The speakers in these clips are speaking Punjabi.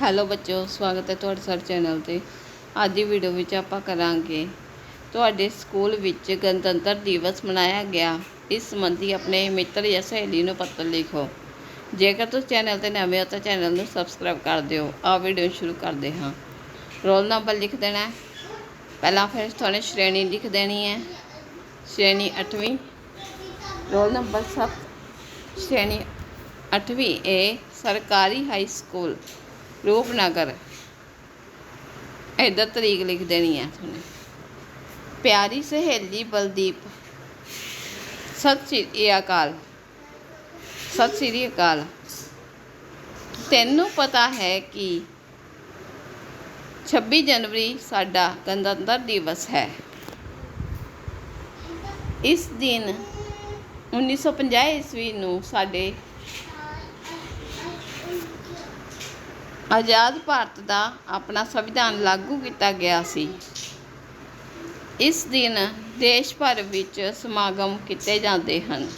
ਹੈਲੋ ਬੱਚਿਓ ਸਵਾਗਤ ਹੈ ਤੁਹਾਡਾ ਸਾਡੇ ਚੈਨਲ ਤੇ। ਅੱਜ ਦੀ ਵੀਡੀਓ ਵਿੱਚ ਆਪਾਂ ਕਰਾਂਗੇ ਤੁਹਾਡੇ ਸਕੂਲ ਵਿੱਚ ਗਣਤੰਤਰ ਦਿਵਸ ਮਨਾਇਆ ਗਿਆ। ਇਸ ਸੰਬੰਧੀ ਆਪਣੇ ਮਿੱਤਰ ਜਾਂ ਸਹੇਲੀ ਨੂੰ ਪੱਤਰ ਲਿਖੋ। ਜੇਕਰ ਤੁਸੀਂ ਚੈਨਲ ਤੇ ਨਵੇਂ ਹੋ ਤਾਂ ਚੈਨਲ ਨੂੰ ਸਬਸਕ੍ਰਾਈਬ ਕਰ ਦਿਓ। ਆ ਵੀਡੀਓ ਸ਼ੁਰੂ ਕਰਦੇ ਹਾਂ। ਰੋਲ ਨੰਬਰ ਲਿਖ ਦੇਣਾ ਪਹਿਲਾਂ ਫਿਰ ਤੁਹਾਨੂੰ ਸ਼੍ਰੇਣੀ ਲਿਖ ਦੇਣੀ ਹੈ। ਸ਼੍ਰੇਣੀ 8ਵੀਂ ਰੋਲ ਨੰਬਰ 7 ਸ਼੍ਰੇਣੀ 8ਵੀਂ ਏ ਸਰਕਾਰੀ ਹਾਈ ਸਕੂਲ ਰੂਪਨਗਰ ਇੱਧਰ ਤਰੀਕ ਲਿਖ ਦੇਣੀ ਹੈ ਪਿਆਰੀ ਸਹੇਲੀ ਬਲਦੀਪ, ਸਤਿ ਸ਼੍ਰੀ ਅਕਾਲ। ਸਤਿ ਸ਼੍ਰੀ ਅਕਾਲ। ਤੈਨੂੰ ਪਤਾ ਹੈ ਕਿ 26 ਜਨਵਰੀ ਸਾਡਾ ਗਣਤੰਤਰ ਦਿਵਸ ਹੈ। ਇਸ ਦਿਨ 1950 ਈਸਵੀ ਨੂੰ ਸਾਡੇ ਆਜ਼ਾਦ ਭਾਰਤ ਦਾ ਆਪਣਾ ਸੰਵਿਧਾਨ ਲਾਗੂ ਕੀਤਾ ਗਿਆ ਸੀ। ਇਸ ਦਿਨ ਦੇਸ਼ ਭਰ ਵਿੱਚ ਸਮਾਗਮ ਕੀਤੇ ਜਾਂਦੇ ਹਨ।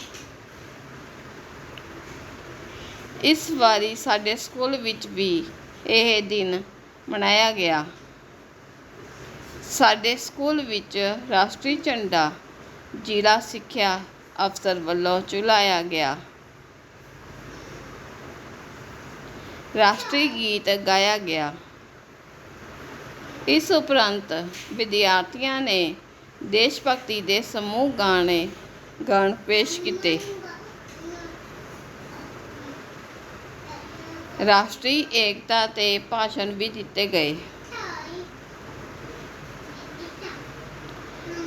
ਇਸ ਵਾਰੀ ਸਾਡੇ ਸਕੂਲ ਵਿੱਚ ਵੀ ਇਹ ਦਿਨ ਮਨਾਇਆ ਗਿਆ। ਸਾਡੇ ਸਕੂਲ ਵਿੱਚ ਰਾਸ਼ਟਰੀ ਝੰਡਾ ਜ਼ਿਲ੍ਹਾ ਸਿੱਖਿਆ ਅਫਸਰ ਵੱਲੋਂ ਝੁਲਾਇਆ ਗਿਆ। ਰਾਸ਼ਟਰੀ ਗੀਤ ਗਾਇਆ ਗਿਆ। ਇਸ ਉਪਰੰਤ ਵਿਦਿਆਰਥੀਆਂ ਨੇ ਦੇਸ਼ ਭਗਤੀ ਦੇ ਸਮੂਹ ਗਾਣੇ, ਗਾਣ ਪੇਸ਼ ਕੀਤੇ। ਰਾਸ਼ਟਰੀ ਏਕਤਾ ਤੇ ਭਾਸ਼ਣ ਵੀ ਦਿੱਤੇ ਗਏ।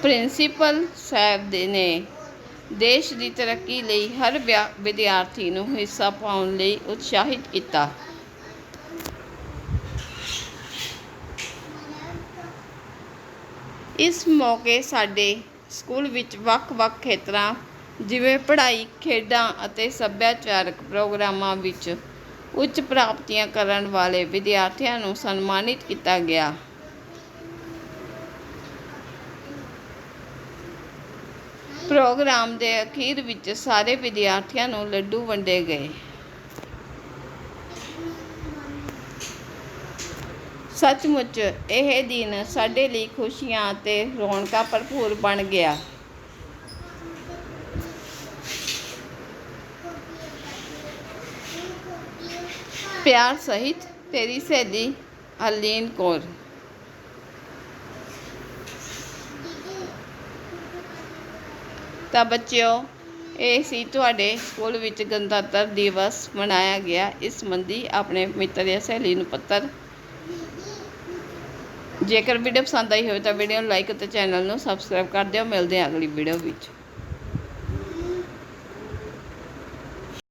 ਪ੍ਰਿੰਸੀਪਲ ਸਾਹਿਬ ਦੇ ਨੇ ਦੇਸ਼ ਦੀ ਤਰੱਕੀ ਲਈ ਹਰ ਵਿਆ- ਵਿਦਿਆਰਥੀ ਨੂੰ ਹਿੱਸਾ ਪਾਉਣ ਲਈ ਉਤਸ਼ਾਹਿਤ ਕੀਤਾ। ਇਸ ਮੌਕੇ ਸਾਡੇ ਸਕੂਲ ਵਿੱਚ ਵੱਖ-ਵੱਖ ਖੇਤਰਾਂ, ਜਿਵੇਂ ਪੜ੍ਹਾਈ, ਖੇਡਾਂ ਅਤੇ ਸੱਭਿਆਚਾਰਕ ਪ੍ਰੋਗਰਾਮਾਂ ਵਿੱਚ ਉੱਚ ਪ੍ਰਾਪਤੀਆਂ ਕਰਨ ਵਾਲੇ ਵਿਦਿਆਰਥੀਆਂ ਨੂੰ ਸਨਮਾਨਿਤ ਕੀਤਾ ਗਿਆ। ਪ੍ਰੋਗਰਾਮ ਦੇ ਅਖੀਰ ਵਿੱਚ ਸਾਰੇ ਵਿਦਿਆਰਥੀਆਂ ਨੂੰ ਲੱਡੂ ਵੰਡੇ ਗਏ। ਸੱਚਮੁੱਚ ਇਹ ਦਿਨ ਸਾਡੇ ਲਈ ਖੁਸ਼ੀਆਂ ਅਤੇ ਰੌਣਕਾਂ ਭਰਪੂਰ ਬਣ ਗਿਆ। ਪਿਆਰ ਸਹਿਤ ਤੇਰੀ ਸਹੇਲੀ ਅਲੀਨ ਕੌਰ। ਤਾਂ ਬੱਚਿਓ, ਇਹ ਸੀ ਤੁਹਾਡੇ ਸਕੂਲ ਵਿੱਚ ਗਣਤੰਤਰ ਦਿਵਸ ਮਨਾਇਆ ਗਿਆ। ਇਸ ਸੰਬੰਧੀ ਆਪਣੇ ਮਿੱਤਰ ਜਾਂ ਸਹੇਲੀ ਨੂੰ ਪੱਤਰ ਜੇਕਰ ਵੀਡੀਓ ਪਸੰਦ ਆਈ ਹੋਵੇ ਤਾਂ ਵੀਡੀਓ ਨੂੰ ਲਾਈਕ ਅਤੇ ਚੈਨਲ ਨੂੰ ਸਬਸਕ੍ਰਾਈਬ ਕਰ ਦਿਓ। ਮਿਲਦੇ ਹਾਂ ਅਗਲੀ ਵੀਡੀਓ ਵਿੱਚ।